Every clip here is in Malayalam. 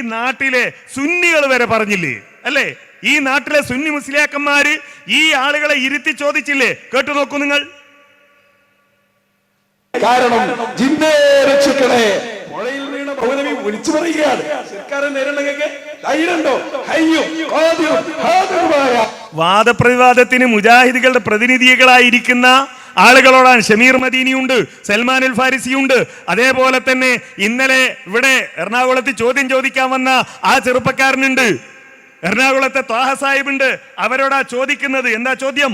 നാട്ടിലെ സുന്നികൾ വരെ പറഞ്ഞില്ലേ? അല്ലേ? ഈ നാട്ടിലെ സുന്നി മുസ്ലിയാക്കന്മാര് ഈ ആളുകളെ ഇരുത്തി ചോദിച്ചില്ലേ? കേട്ടു നോക്കൂ നിങ്ങൾ. കാരണം ജിന്നെ രക്ഷിക്കണേ. പുഴയിൽ വീണ പൗരവി വിളിച്ചു പറയുകയാണ്. സർക്കാർ നേരിടണമെങ്കിൽ ധൈര്യമുണ്ടോ? ഹയ്യും വാദപ്രതിവാദത്തിന് മുജാഹിദുകളുടെ പ്രതിനിധികളായിരിക്കുന്ന ആളുകളോടാണ് ഷമീർ മദീനിയുണ്ട് സൽമാനുൽ ഫാരിസിയുണ്ട് അതേപോലെ തന്നെ ഇന്നലെ ഇവിടെ എറണാകുളത്ത് ചോദ്യം ചോദിക്കാൻ വന്ന ആ ചെറുപ്പക്കാരനുണ്ട്. എറണാകുളത്തെ ത്വാഹ സാഹിബുണ്ട്. അവരോടാ ചോദിക്കുന്നത്? എന്താ ചോദ്യം?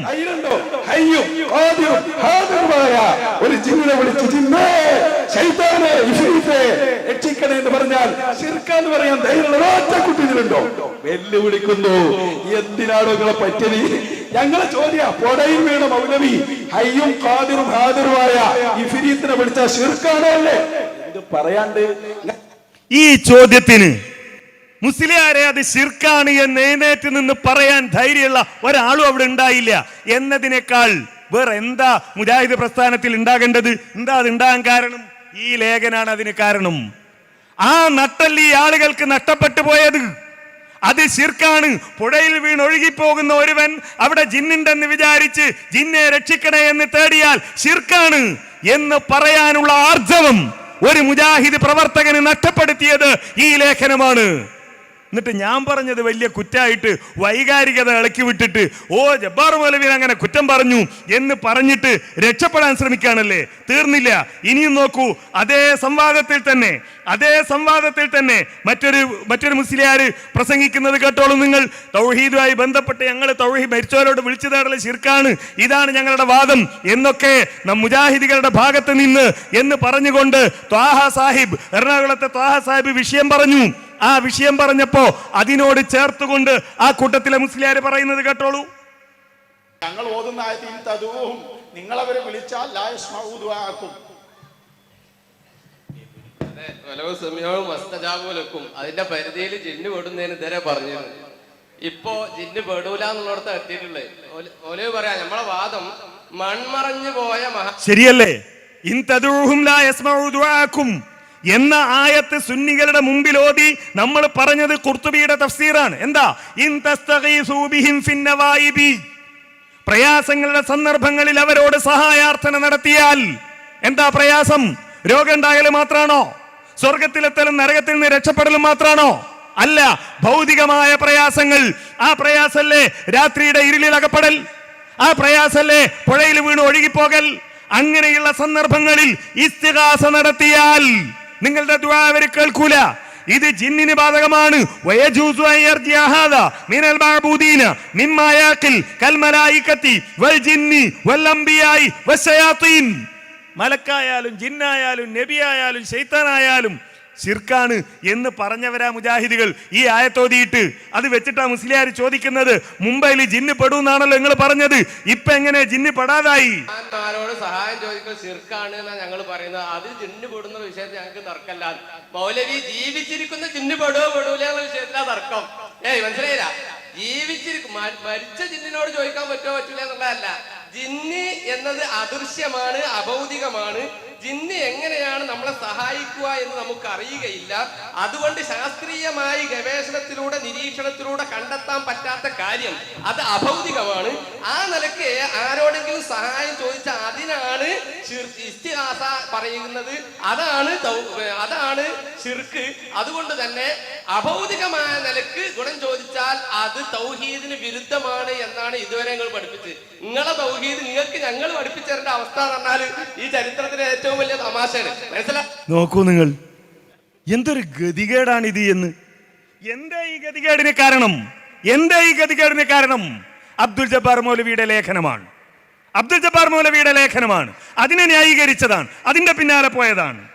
ഒരു ജിന്നിനെ വിളിച്ച് ജിന്നേ ശൈത്താനെ ഇഫ്രീത്തെ രക്ഷിക്കണേ എന്ന് പറഞ്ഞാൽ ശിർക്കാന്ന് പറയാൻ ധൈര്യമുള്ള ഒറ്റ കുട്ടികളുണ്ടോ വെല്ലുവിളിക്കുന്നു. എന്തിനാണോ നിങ്ങളെ പറ്റലി ഞങ്ങളെ ചോദ്യ പൊടയിൽ വീണ മൗലവി ഹയ്യും കാതിറും ഹാതിറുമായ ഇഫിരീത്തിനെ വിളിച്ച ശിർക്കാണോ അല്ലേ? ഇത് പറയാണ്ട് ഈ ചോദ്യത്തിന് മുസ്ലിയാരെ അത് ശിർക്കാണ് എന്ന് എഴുന്നേറ്റ് നിന്ന് പറയാൻ ധൈര്യമുള്ള ഒരാളും അവിടെ ഉണ്ടായില്ല. എന്നതിനേക്കാൾ വേറെ എന്താ മുജാഹിദ് പ്രസ്ഥാനത്തിൽ ഉണ്ടാകേണ്ടത്? എന്താ അത് ഉണ്ടാകാൻ കാരണം? ഈ ലേഖനാണ് അതിന് കാരണം. ആ നട്ടൽ ഈ ആളുകൾക്ക് നഷ്ടപ്പെട്ടു പോയത്. അത് ശിർക്കാണ്. പുഴയിൽ വീണ് ഒഴുകിപ്പോകുന്ന ഒരുവൻ അവിടെ ജിന്നുണ്ടെന്ന് വിചാരിച്ച് ജിന്നെ രക്ഷിക്കണേ എന്ന് തേടിയാൽ ശിർക്കാണ് എന്ന് പറയാനുള്ള ആർജവം ഒരു മുജാഹിദ് പ്രവർത്തകന് നഷ്ടപ്പെടുത്തിയത് ഈ ലേഖനമാണ്. എന്നിട്ട് ഞാൻ പറഞ്ഞത് വലിയ കുറ്റായിട്ട് വൈകാരികത ഇളക്കി വിട്ടിട്ട് ഓ ജബ്ബാർ മൗലവീൻ അങ്ങനെ കുറ്റം പറഞ്ഞു എന്ന് പറഞ്ഞിട്ട് രക്ഷപ്പെടാൻ ശ്രമിക്കുകയാണല്ലേ? തീർന്നില്ല. ഇനിയും നോക്കൂ. അതേ സംവാദത്തിൽ തന്നെ അതേ സംവാദത്തിൽ തന്നെ മറ്റൊരു മറ്റൊരു മുസ്ലിയാർ പ്രസംഗിക്കുന്നത് കേട്ടോളൂ നിങ്ങൾ. തൗഹീദുമായി ബന്ധപ്പെട്ട് ഞങ്ങൾ തൗഹീദ് മരിച്ചവരോട് വിളിച്ചു തേടൽ ശിർക്കാണ്. ഇതാണ് ഞങ്ങളുടെ വാദം. എന്നൊക്കെ മുജാഹിദികളുടെ ഭാഗത്ത് നിന്ന് എന്ന് പറഞ്ഞുകൊണ്ട് ത്വാഹ സാഹിബ് എറണാകുളത്തെ ത്വാഹ സാഹിബ് വിഷയം പറഞ്ഞു. ആ വിഷയം പറഞ്ഞപ്പോ അതിനോട് ചേർത്തുകൊണ്ട് ആ കൂട്ടത്തിലെ മുസ്ലിയാര് പറയുന്നത് കേട്ടോളൂ. ഞങ്ങൾ ഓതുന്ന തതുവും വിളിച്ചാൽ വലവ് സമയവും മസ്തജാബുലക്കും അതിന്റെ പരിധിയിൽ ജിന്ന് പെടുന്നതിന് ഇതുവരെ പറഞ്ഞു ഇപ്പോ ജിന്ന് പെടൂല എന്നുള്ളിടത്ത് എത്തിയിട്ടുള്ളത് ഓൽ പറയാ നമ്മളെ വാദം മൺമറഞ്ഞു പോയ മഹാ ശരിയല്ലേ? ഇൻ ദുആക്കും. എന്ന ആയത്ത് സുന്നികളുടെ മുമ്പിൽ ഓതി നമ്മൾ പറഞ്ഞത് കുർത്തുബിയുടെ തഫ്സീറാണ്. എന്താ? പ്രയാസങ്ങളുടെ സന്ദർഭങ്ങളിൽ അവരോട് സഹായാർത്ഥന നടത്തിയാൽ എന്താ പ്രയാസം? രോഗം ഉണ്ടായാലും മാത്രാണോ? സ്വർഗത്തിലെത്തലും നരകത്തിൽ നിന്ന് രക്ഷപ്പെടലും മാത്രാണോ? അല്ല ഭൗതികമായ പ്രയാസങ്ങൾ. ആ പ്രയാസല്ലേ രാത്രിയുടെ ഇരുളിൽ അകപ്പെടൽ? ആ പ്രയാസല്ലേ പുഴയിൽ വീണ് ഒഴുകിപ്പോകൽ? അങ്ങനെയുള്ള സന്ദർഭങ്ങളിൽ ഇസ്തിഹാസ നടത്തിയാൽ നിങ്ങളുടെ ദുആ അവർ കേൾക്കൂല. ഇത് ജിന്നിന് ബാധകമാണ്. മലക്കായാലും ജിന്നായാലും നബിയായാലും ശൈത്താനായാലും ശിർക്കാണ് എന്ന് പറഞ്ഞവരാ മുജാഹിദികൾ. ഈ ആയത്തോതിയിട്ട് അത് വെച്ചിട്ടാ മുസ്ലിയാർ ചോദിക്കുന്നത് മുംബൈയിൽ ജിന്ന് പെടുന്നാണല്ലോ നിങ്ങൾ പറഞ്ഞത്. ഇപ്പൊ എങ്ങനെ ജിന്ന് പെടാതായി? സഹായം ചോദിക്കുന്നത് ശിർക്കാണ് എന്നാ ഞങ്ങൾ പറയുന്നത്. അത് ജിന്ന് പെടുന്ന വിഷയത്തിൽ ഞങ്ങൾക്ക് തർക്കമല്ല. മൗലവി ജീവിച്ചിരിക്കുന്ന ജിന്ന് പെടുവോ പെടൂല വിഷയത്തിലാ തർക്കം. ഏയ് മനസ്സിലായില്ല? ജീവിച്ചിരിക്കും മരിച്ച ജിന്നിനോട് ചോദിക്കാൻ പറ്റുമോ പറ്റൂല എന്നുള്ളതല്ല. ജിന്ന് എന്നത് അദൃശ്യമാണ് അഭൗതികമാണ്. ജിന്ന് എങ്ങനെയാണ് നമ്മളെ സഹായിക്കുക എന്ന് നമുക്ക് അറിയുകയില്ല അതുകൊണ്ട് ശാസ്ത്രീയമായി ഗവേഷണത്തിലൂടെ നിരീക്ഷണത്തിലൂടെ കണ്ടെത്താൻ പറ്റാത്ത കാര്യം അത് അഭൗതികമാണ്. ആ നിലയ്ക്ക് ആരോടെങ്കിലും സഹായം ചോദിച്ചാൽ അതിനാണ് ഇസ്തിഹാസ പറയുന്നത്. അതാണ് അതാണ് ചിർക്ക് അതുകൊണ്ട് തന്നെ അഭൗതികമായ നിലയ്ക്ക് ഗുണം ചോദിച്ചാൽ അത് തൗഹീദിന് വിരുദ്ധമാണ് എന്നാണ് ഇതുവരെ ഞങ്ങൾ പഠിപ്പിച്ചത്. നിങ്ങളെ തൗഹീദ് നിങ്ങൾക്ക് ഞങ്ങൾ പഠിപ്പിച്ചു അവസ്ഥ എന്ന് പറഞ്ഞാൽ ഈ ചരിത്രത്തിലെ ഏറ്റവും വലിയ തമാശയാണ്. നോക്കൂ നിങ്ങൾ. എന്തൊരു ഗതികേടാണ് ഇത് എന്ന്. എന്താ ഈ ഗതികേടിന് കാരണം? എന്താ ഈ ഗതികേടിന് കാരണം? അബ്ദുൽ ജബ്ബാർ മൗലവിയുടെ ലേഖനമാണ്. അബ്ദുൽ ജബ്ബാർ മൗലവിയുടെ ലേഖനമാണ്. അതിനെ ന്യായീകരിച്ചതാണ്. അതിന്റെ പിന്നാലെ പോയതാണ്.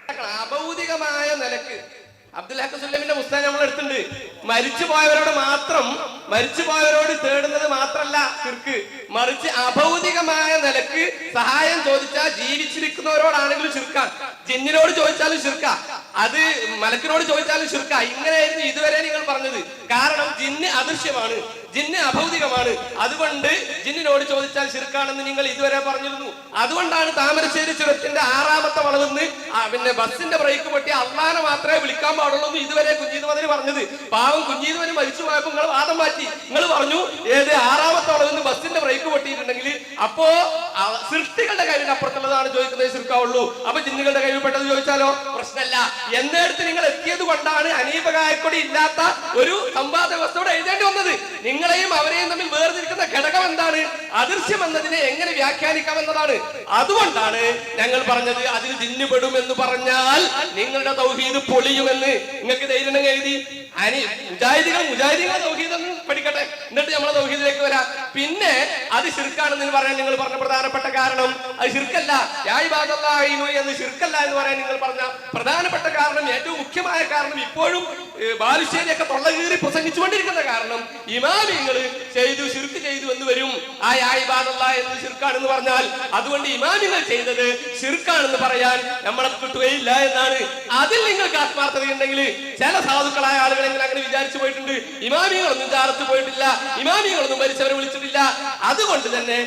അബ്ദുൽ ഹക്ക് സുല്ലമിന്റെ പുസ്തകം നമ്മൾ എടുത്തിട്ടുണ്ട്. മരിച്ചു പോയവരോട് മാത്രം മരിച്ചു പോയവരോട് തേടുന്നത് മാത്രല്ല ശിർക്ക് മറിച്ച് അഭൗതികമായ നിലയ്ക്ക് സഹായം ചോദിച്ചാൽ ജീവിച്ചിരിക്കുന്നവരോടാണെങ്കിലും ശിർക്ക. ജിന്നിനോട് ചോദിച്ചാലും ചുരുക്ക അത് മലക്കിനോട് ചോദിച്ചാലും ചുരുക്ക ഇങ്ങനെയായിരുന്നു ഇതുവരെ നിങ്ങൾ പറഞ്ഞത്. കാരണം ജിന്ന് അദൃശ്യമാണ്. ജിന്ന് അഭൗതികമാണ്. അതുകൊണ്ട് ജിന്നിനോട് ചോദിച്ചാൽ ശിർക്കാണെന്ന് നിങ്ങൾ ഇതുവരെ പറഞ്ഞിരുന്നു. അതുകൊണ്ടാണ് താമരശ്ശേരി ചുരത്തിന്റെ ആറാമത്തെ വളവെന്ന് പിന്നെ ബസിന്റെ ബ്രേക്ക് പൊട്ടി അള്ളാനെ മാത്രമേ വിളിക്കാൻ പാടുള്ളൂ എന്ന് ഇതുവരെ കുഞ്ഞീതുമതിന് പറഞ്ഞത്. പാവം കുഞ്ഞീതുമതിന് മതി മരിച്ചു പോയപ്പോൾ നിങ്ങൾ വാദം മാറ്റി. നിങ്ങൾ പറഞ്ഞു ഏത് ആറാമത്തെ വളവെന്ന് ബസിന്റെ ബ്രേക്ക് പൊട്ടിയിട്ടുണ്ടെങ്കിൽ അപ്പോ സൃഷ്ടികളുടെ കയ്യിൽ അപ്പുറത്തുള്ളതാണ് ചോദിക്കുന്നത് ശിർക്കാവുള്ളൂ. അപ്പൊ ജിന്നുകളുടെ കയ്യിൽ പെട്ടത് ചോദിച്ചാലോ? പ്രശ്നമല്ല. എന്നിടത്ത് നിങ്ങൾ എത്തിയത് കൊണ്ടാണ് അനീപകായക്കൊടി ഇല്ലാത്ത ഒരു സംവാദ വ്യവസ്ഥയോടെ എഴുതേണ്ടി വന്നത്. നിങ്ങളെയും അവരെയും തമ്മിൽ വേർതിരിക്കുന്ന ഘടകം എന്താണ്? അദൃശ്യം എന്നതിനെ എങ്ങനെ വ്യാഖ്യാനിക്കാം എന്നതാണ് അതുകൊണ്ടാണ് ഞങ്ങൾ പറഞ്ഞത് അതിൽ ജിന്നുപെടും എന്ന് പറഞ്ഞാൽ നിങ്ങളുടെ തൗഹീദ് പൊളിയുമെന്ന്. നിങ്ങൾക്ക് ധൈര്യം എഴുതി. അനി മുജാഹിദികൾ എന്ന് പഠിക്കട്ടെ എന്നിട്ട് നമ്മളെ തൗഹീദിലേക്ക് വരാം. പിന്നെ അത് ശിർക്കാണെന്ന് പറയാൻ നിങ്ങൾ പറഞ്ഞ പ്രധാനപ്പെട്ട കാരണം. അത് ശിർക്കല്ല. യായി ബാദല്ലാഹിനു എന്ന് ശിർക്കല്ല എന്ന് പറയാൻ നിങ്ങൾ പറഞ്ഞ പ്രധാനപ്പെട്ട കാരണം ഏറ്റവും മുഖ്യമായ കാരണം ഇപ്പോഴും ബാലുശ്ശേരിയൊക്കെ ബാലുശ്ശേരിയൊക്കെ തൊള്ളകീറി പ്രസംഗിച്ചുകൊണ്ടിരിക്കുന്ന കാരണം ഇമാമിങ്ങൾ ചെയ്തു ശിർക്ക് ചെയ്തു എന്ന് വരും. ആ യായി ബാദല്ല എന്ന് ശിർക്കാണെന്ന് പറഞ്ഞാൽ അതുകൊണ്ട് ഇമാമിങ്ങൾ ചെയ്തത് ശിർക്കാണെന്ന് പറയാൻ നമ്മളെ കിട്ടുകയില്ല എന്നാണ്. അതിൽ നിങ്ങൾക്ക് ആത്മാർത്ഥതയുണ്ടെങ്കിൽ ചില സാധുക്കളായ ആളുകളെങ്കിലും അങ്ങനെ വിചാരിച്ചു പോയിട്ടുണ്ട്. ഇമാമികളൊന്നും ചാർത്ത് പോയിട്ടില്ല ഇമാമികളൊന്നും മരിച്ചവരെ വിളിച്ചിട്ടില്ല. അതുകൊണ്ട് തന്നെ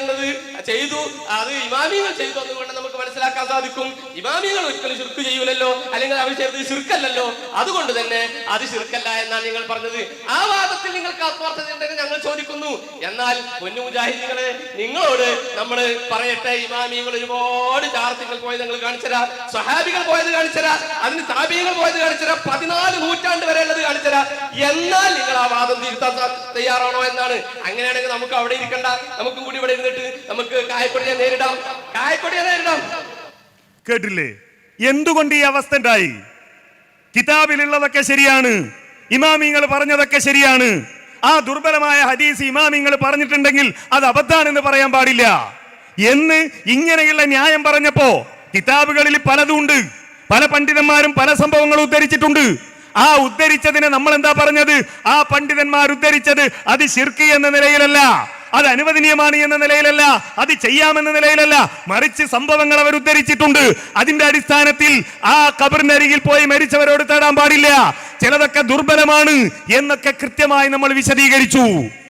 എന്നത് ചെയ്തു. അത് ഇമാമികൾ ചെയ്തു. എന്നുകൊണ്ട് നമുക്ക് മനസ്സിലാക്കാൻ സാധിക്കും. ഇമാമികൾ ഒരിക്കലും ശിർക്ക് ചെയ്യൂലല്ലോ. അല്ലെങ്കിൽ അവർ ചേർത്ത് ശിർക്കല്ലല്ലോ. അതുകൊണ്ട് തന്നെ അത് ശിർക്കല്ല എന്നാണ് നിങ്ങൾ പറഞ്ഞത്. ആ വാദത്തിൽ നിങ്ങൾക്ക് ആത്മാർത്ഥത ഉണ്ടെങ്കിൽ ഞങ്ങൾ ചോദിക്കുന്നു. എന്നാൽ പൊന്നു മുജാഹിദികളെ നിങ്ങളോട് നമ്മൾ പറയട്ടെ ഇമാമികൾ ഒരുപാട് ചാർത്തികൾ പോയത് നിങ്ങൾ കാണിച്ചരാ സ്വഹാബികൾ പോയത് കാണിച്ചരാ അതിന് സാബികൾ പോയത് കാണിച്ചരാ പതിനാല് നൂറ്റാണ്ട് വരെ ഉള്ളത് കാണിച്ചരാ എന്നാൽ നിങ്ങൾ ആ വാദം തിരുത്താൻ തയ്യാറാണോ എന്നാണ്. അങ്ങനെയാണെങ്കിൽ നമുക്ക് അവിടെ ഇരിക്കണ്ട. നമുക്ക് കൂടി ഇവിടെ ഇരുന്നിട്ട് നമുക്ക് കായക്കൊടിയെ നേരിടാം. കേട്ടില്ലേ? എന്തുകൊണ്ട് ഈ അവസ്ഥ ഉണ്ടായി കിതാബിലുള്ളതൊക്കെ ശരിയാണ്. ഇമാമിങ്ങൾ പറഞ്ഞതൊക്കെ ശരിയാണ്. ആ ദുർബലമായ ഹദീസ് ഇമാമിങ്ങൾ പറഞ്ഞിട്ടുണ്ടെങ്കിൽ അത് അബദ്ധാണെന്ന് പറയാൻ പാടില്ല. എന്ന് ഇങ്ങനെയുള്ള ന്യായം പറഞ്ഞപ്പോ കിതാബുകളിൽ പലതുണ്ട്. പല പണ്ഡിതന്മാരും പല സംഭവങ്ങളും ഉദ്ധരിച്ചിട്ടുണ്ട്. ആ ഉദ്ധരിച്ചതിനെ നമ്മൾ എന്താ പറഞ്ഞത്? ആ പണ്ഡിതന്മാർ ഉദ്ധരിച്ചത് അത് ശിർക്കി എന്ന നിലയിലല്ല. അത് അനുവദനീയമാണ് എന്ന നിലയിലല്ല അത് ചെയ്യാമെന്ന നിലയിലല്ല. മറിച്ച് സംഭവങ്ങൾ അവർ ഉദ്ധരിച്ചിട്ടുണ്ട്. അതിന്റെ അടിസ്ഥാനത്തിൽ ആ കബറിനരികിൽ പോയി മരിച്ചവരോട് തേടാൻ പാടില്ല. ചിലതൊക്കെ ദുർബലമാണ് എന്നൊക്കെ കൃത്യമായി നമ്മൾ വിശദീകരിച്ചു.